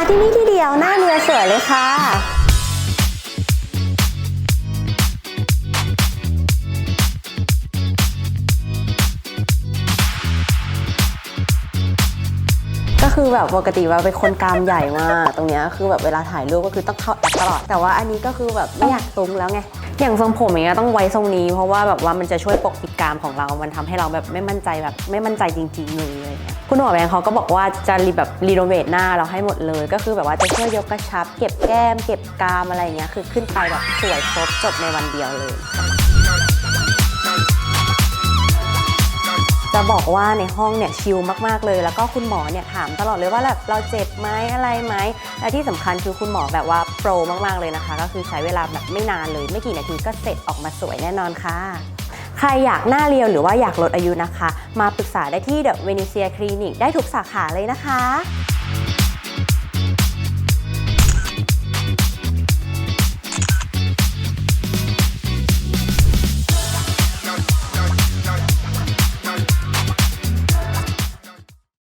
มาที่นี่ที่เดียวหน้าเรียวสวยเลยค่ะ ก็คือแบบปกติว่าเป็นคนกรามใหญ่มากตรงเนี้ยคือแบบเวลาถ่ายรูปก็คือต้องเข้าแอปตลอด แต่ว่าอันนี้ก็คือแบบไม่อยากตุ้งแล้วไงอย่างทรงผมอย่างเงี้ยต้องไว้ทรงนี้ เพราะว่าแบบว่ามันจะช่วยปกปิดกรามของเรา มันทำให้เราแบบไม่มั่นใจแบบไม่มั่นใจจริงๆเลยอะไรเงี้ย คุณหมอแบงค์เขาก็บอกว่าจะรีแบบรีโนเวทหน้าเราให้หมดเลย ก็คือแบบว่าจะช่วยยกกระชับ เก็บแก้ม เก็บกรามอะไรเงี้ยคือขึ้นไปแบบสวยครบจบในวันเดียวเลย จะบอกว่าในห้องเนี่ยชิลมากๆเลย แล้วก็คุณหมอเนี่ยถามตลอดเลยว่าแบบเราเจ็บไหมอะไรไหมและที่สำคัญคือคุณหมอแบบว่าโปรมากๆเลยนะคะ ก็คือใช้เวลาแบบไม่นานเลย ไม่กี่นาทีก็เสร็จออกมาสวยแน่นอนค่ะ ใครอยากหน้าเรียวหรือว่าอยากลดอายุนะคะ มาปรึกษาได้ที่เดอะเวนิเซียคลินิกได้ทุกสาขาเลยนะคะ